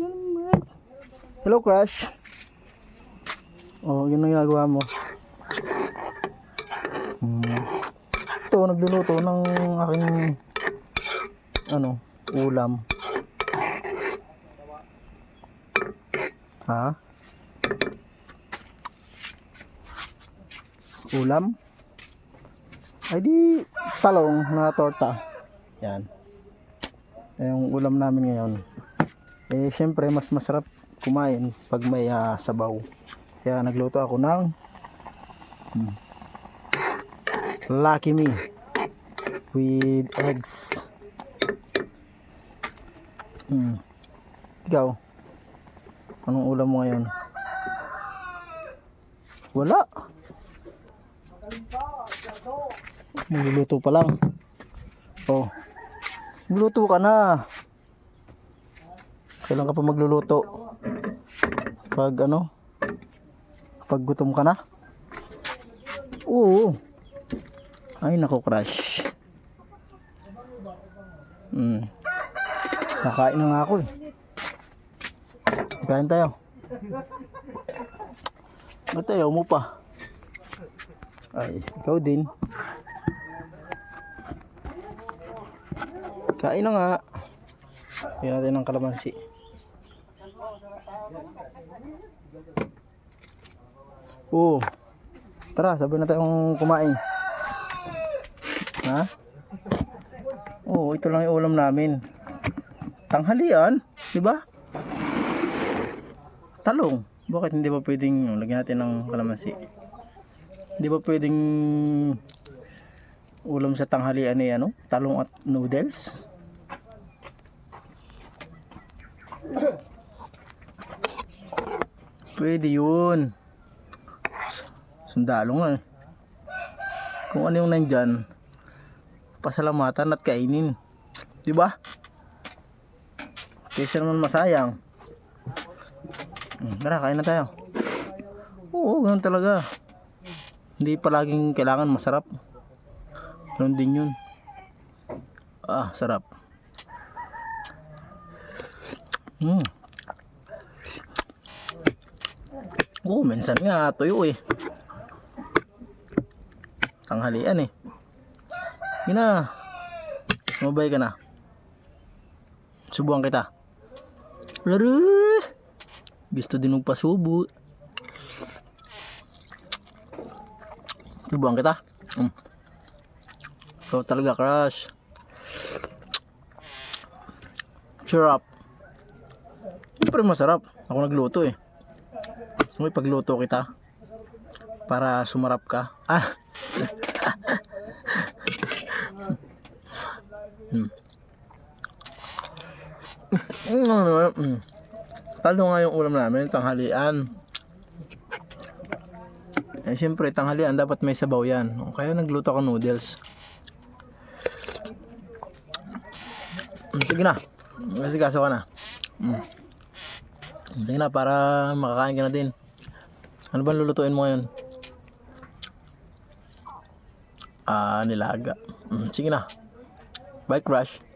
Hello, Crush. Oh, yun ang ginagawa mo. Hmm. Ito, nagluluto ng aking ano, ulam. Ha? Ulam? Ay di, talong na torta. Yan. Yung ulam namin ngayon. Eh, syempre, mas masarap kumain pag may ah, sabaw. Kaya nagluto ako ng hmm, Lucky Me with eggs. Hmm. Ikaw, anong ulam mo ngayon? Wala. Magluluto pa lang. Oh. Magluluto ka na. Kailan ka pa magluluto? Pag ano? Pag gutom ka na? Oo. Ay nako crush. Hmm. Nakain na nga ako eh. Kain tayo. Ba't ayaw mo pa? Ay, ikaw din. Kain na nga. Kaya natin ng kalamansi. Oo. Tara, sabi na tayong kumain. Ha? Oo, ito lang yung ulam namin. Tanghalian, di ba? Talong. Bakit hindi ba pwedeng lagyan natin ng kalamansi? Hindi ba pwedeng ulam sa tanghalian ni ano? Talong at noodles? Pwede yun. Sundalo nga eh. Kung ano yung nandyan, pasalamatan at kainin. Di ba? Kaysa naman masayang. Hmm, tara, kain na tayo. Oo, ganun talaga. Hindi palaging kailangan masarap. Ganun din yun. Ah, sarap. Hmm. Oo, minsan nga tuyo eh. Tanghalian eh. Yun na. Sumabay ka na. Subuhan kita. Laro! Gusto din magpasubo. Subuhan kita. Mm. Ikaw talaga crush. Sarap. Siyempre masarap. Ako nagluto eh. May pagluto kita. Para sumarap ka. Ah! hmm. Mm. Talo nga yung ulam namin, tanghalian. Eh, siyempre, tanghalian, dapat may sabaw yan. Kaya nagluto ako noodles. Mm, Sige na. Kasi kaso ka na. Mm. Sige na, para makakain ka na din. Ano ba lulutuin mo ngayon? Ah, nilaga. Mm, sige na. Bye, crush.